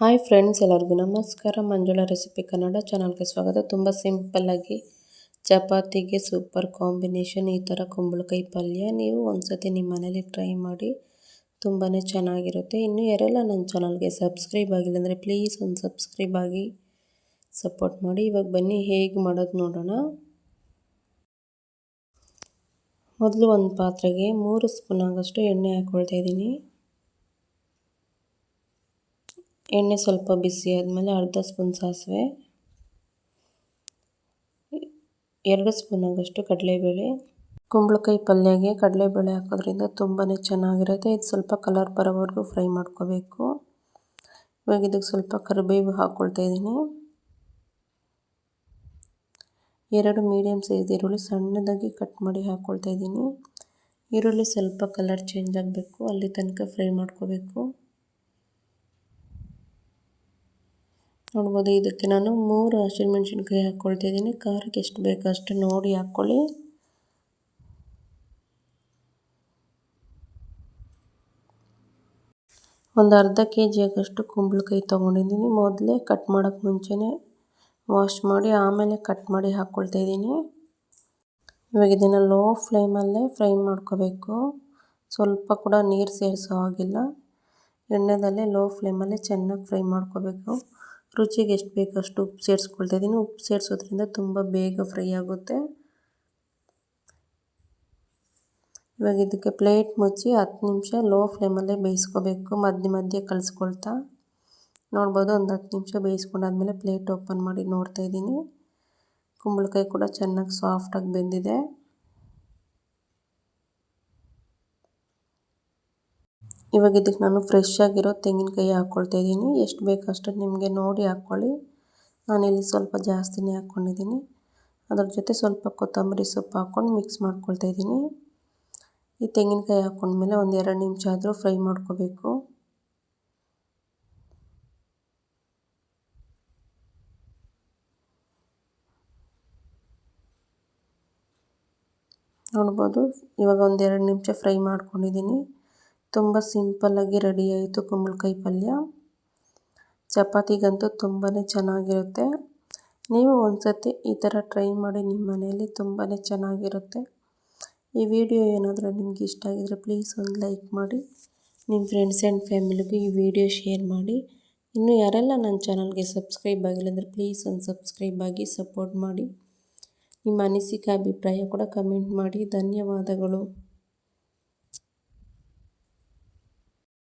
Hi friends, ಎಲ್ಲರಿಗೂ ನಮಸ್ಕಾರ. Manjula recipe Kannada ಚಾನಲ್ಗೆ ಸ್ವಾಗತ. ತುಂಬ ಸಿಂಪಲ್ಲಾಗಿ ಚಪಾತಿಗೆ ಸೂಪರ್ ಕಾಂಬಿನೇಷನ್, ಈ ಥರ ಕುಂಬಳಕಾಯಿ ಪಲ್ಯ ನೀವು ಒಂದ್ಸತಿ ನಿಮ್ಮ ಮನೇಲಿ ಟ್ರೈ ಮಾಡಿ ತುಂಬಾ ಚೆನ್ನಾಗಿರುತ್ತೆ. ಇನ್ನು ಯಾರೆಲ್ಲ ನನ್ನ ಚಾನಲ್ಗೆ ಸಬ್ಸ್ಕ್ರೈಬ್ ಆಗಿಲ್ಲ ಅಂದರೆ ಪ್ಲೀಸ್ ಒಂದು ಸಬ್ಸ್ಕ್ರೈಬ್ ಆಗಿ ಸಪೋರ್ಟ್ ಮಾಡಿ. ಇವಾಗ ಬನ್ನಿ, ಹೇಗೆ ಮಾಡೋದು ನೋಡೋಣ. ಮೊದಲು ಒಂದು ಪಾತ್ರೆಗೆ ಮೂರು ಸ್ಪೂನ್ ಆಗೋಷ್ಟು ಎಣ್ಣೆ ಹಾಕ್ಕೊಳ್ತಾ ಇದ್ದೀನಿ. ಎಣ್ಣೆ ಸ್ವಲ್ಪ ಬಿಸಿ ಆದಮೇಲೆ ಅರ್ಧ ಸ್ಪೂನ್ ಸಾಸಿವೆ, ಎರಡು ಸ್ಪೂನ್ ಆಗೋಷ್ಟು ಕಡಲೆಬೇಳೆ. ಕುಂಬಳಕಾಯಿ ಪಲ್ಯಗೆ ಕಡಲೆಬೇಳೆ ಹಾಕೋದ್ರಿಂದ ತುಂಬಾ ಚೆನ್ನಾಗಿರುತ್ತೆ. ಇದು ಸ್ವಲ್ಪ ಕಲರ್ ಬರೋವರೆಗೂ ಫ್ರೈ ಮಾಡ್ಕೋಬೇಕು. ಇವಾಗ ಇದಕ್ಕೆ ಸ್ವಲ್ಪ ಕರಿಬೇವು ಹಾಕ್ಕೊಳ್ತಾ ಇದ್ದೀನಿ. ಎರಡು ಮೀಡಿಯಮ್ ಸೈಜ್ ಈರುಳ್ಳಿ ಸಣ್ಣದಾಗಿ ಕಟ್ ಮಾಡಿ ಹಾಕ್ಕೊಳ್ತಾ ಇದ್ದೀನಿ. ಈರುಳ್ಳಿ ಸ್ವಲ್ಪ ಕಲರ್ ಚೇಂಜ್ ಆಗಬೇಕು. ಅಲ್ಲಿ ತನಕ ಫ್ರೈ ಮಾಡ್ಕೋಬೇಕು. ನೋಡ್ಬೋದು, ಇದಕ್ಕೆ ನಾನು ಮೂರು ಹಸಿಮೆಣ್ಸಿನ್ಕಾಯಿ ಹಾಕ್ಕೊಳ್ತಾ ಇದ್ದೀನಿ ಖಾರಕ್ಕೆ ಎಷ್ಟು ಬೇಕೋ ಅಷ್ಟು ನೋಡಿ ಹಾಕ್ಕೊಳ್ಳಿ. ಒಂದು ಅರ್ಧ ಕೆ ಜಿ ಆಗಷ್ಟು ಕುಂಬಳಕಾಯಿ ತೊಗೊಂಡಿದ್ದೀನಿ. ಮೊದಲೇ ಕಟ್ ಮಾಡೋಕ್ಕೆ ಮುಂಚೆನೇ ವಾಶ್ ಮಾಡಿ ಆಮೇಲೆ ಕಟ್ ಮಾಡಿ ಹಾಕ್ಕೊಳ್ತಾ ಇದ್ದೀನಿ. ಇವಾಗ ಇದನ್ನು ಲೋ ಫ್ಲೇಮಲ್ಲೇ ಫ್ರೈ ಮಾಡ್ಕೋಬೇಕು. ಸ್ವಲ್ಪ ಕೂಡ ನೀರು ಸೇರಿಸೋ ಹಾಗಿಲ್ಲ. ಎಣ್ಣೆದಲ್ಲೇ ಲೋ ಫ್ಲೇಮಲ್ಲೇ ಚೆನ್ನಾಗಿ ಫ್ರೈ ಮಾಡ್ಕೋಬೇಕು. ರುಚಿಗೆ ಎಷ್ಟು ಬೇಕೋ ಅಷ್ಟು ಉಪ್ಪು ಸೇರಿಸ್ಕೊಳ್ತಾ ಇದ್ದೀನಿ ಉಪ್ಪು ಸೇರಿಸೋದ್ರಿಂದ ತುಂಬ ಬೇಗ ಫ್ರೈ ಆಗುತ್ತೆ. ಇವಾಗ ಇದಕ್ಕೆ ಪ್ಲೇಟ್ ಮುಚ್ಚಿ ಹತ್ತು ನಿಮಿಷ ಲೋ ಫ್ಲೇಮಲ್ಲೇ ಬೇಯಿಸ್ಕೋಬೇಕು. ಮಧ್ಯೆ ಮಧ್ಯೆ ಕಲಿಸ್ಕೊಳ್ತಾ. ನೋಡ್ಬೋದು ಒಂದು ಹತ್ತು ನಿಮಿಷ ಬೇಯಿಸ್ಕೊಂಡಾದ್ಮೇಲೆ ಪ್ಲೇಟ್ ಓಪನ್ ಮಾಡಿ ನೋಡ್ತಾ ಇದ್ದೀನಿ ಕುಂಬಳಕಾಯಿ ಕೂಡ ಚೆನ್ನಾಗಿ ಸಾಫ್ಟಾಗಿ ಬೆಂದಿದೆ. ಇವಾಗ ಇದಕ್ಕೆ ನಾನು ಫ್ರೆಶ್ ಆಗಿರೋ ತೆಂಗಿನಕಾಯಿ ಹಾಕ್ಕೊಳ್ತಾ ಇದ್ದೀನಿ. ಎಷ್ಟು ಬೇಕು ಅಷ್ಟು ನಿಮಗೆ ನೋಡಿ ಹಾಕ್ಕೊಳ್ಳಿ ನಾನಿಲ್ಲಿ ಸ್ವಲ್ಪ ಜಾಸ್ತಿನೇ ಹಾಕ್ಕೊಂಡಿದ್ದೀನಿ ಅದ್ರ ಜೊತೆ ಸ್ವಲ್ಪ ಕೊತ್ತಂಬರಿ ಸೊಪ್ಪು ಹಾಕ್ಕೊಂಡು ಮಿಕ್ಸ್ ಮಾಡ್ಕೊಳ್ತಾ ಇದ್ದೀನಿ. ಈ ತೆಂಗಿನಕಾಯಿ ಹಾಕ್ಕೊಂಡ್ಮೇಲೆ ಒಂದು ಎರಡು ನಿಮಿಷ ಆದರೂ ಫ್ರೈ ಮಾಡ್ಕೋಬೇಕು. ನೋಡ್ಬೋದು. ಇವಾಗ ಒಂದೆರಡು ನಿಮಿಷ ಫ್ರೈ ಮಾಡ್ಕೊಂಡಿದ್ದೀನಿ. ತುಂಬ ಸಿಂಪಲ್ಲಾಗಿ ರೆಡಿ ಆಯಿತು ಕುಂಬಳಕಾಯಿ ಪಲ್ಯ. ಚಪಾತಿಗಂತೂ ತುಂಬಾ ಚೆನ್ನಾಗಿರುತ್ತೆ. ನೀವು ಒಂದು ಸತಿ ಈ ಥರ ಟ್ರೈ ಮಾಡಿ ನಿಮ್ಮ ಮನೆಯಲ್ಲಿ ತುಂಬಾ ಚೆನ್ನಾಗಿರುತ್ತೆ. ಈ ವಿಡಿಯೋ ಏನಾದರೂ ನಿಮ್ಗೆ ಇಷ್ಟ ಆಗಿದ್ರೆ ಪ್ಲೀಸ್ ಒಂದು ಲೈಕ್ ಮಾಡಿ. ನಿಮ್ಮ ಫ್ರೆಂಡ್ಸ್ ಆ್ಯಂಡ್ ಫ್ಯಾಮಿಲಿಗೂ ಈ ವಿಡಿಯೋ ಶೇರ್ ಮಾಡಿ. ಇನ್ನು ಯಾರೆಲ್ಲ ನನ್ನ ಚಾನಲ್ಗೆ ಸಬ್ಸ್ಕ್ರೈಬ್ ಆಗಿಲ್ಲ ಅಂದರೆ ಪ್ಲೀಸ್ ಒಂದು ಸಬ್ಸ್ಕ್ರೈಬ್ ಆಗಿ ಸಪೋರ್ಟ್ ಮಾಡಿ. ನಿಮ್ಮ ಅನಿಸಿಕೆ, ಅಭಿಪ್ರಾಯ ಕೂಡ ಕಮೆಂಟ್ ಮಾಡಿ. ಧನ್ಯವಾದಗಳು.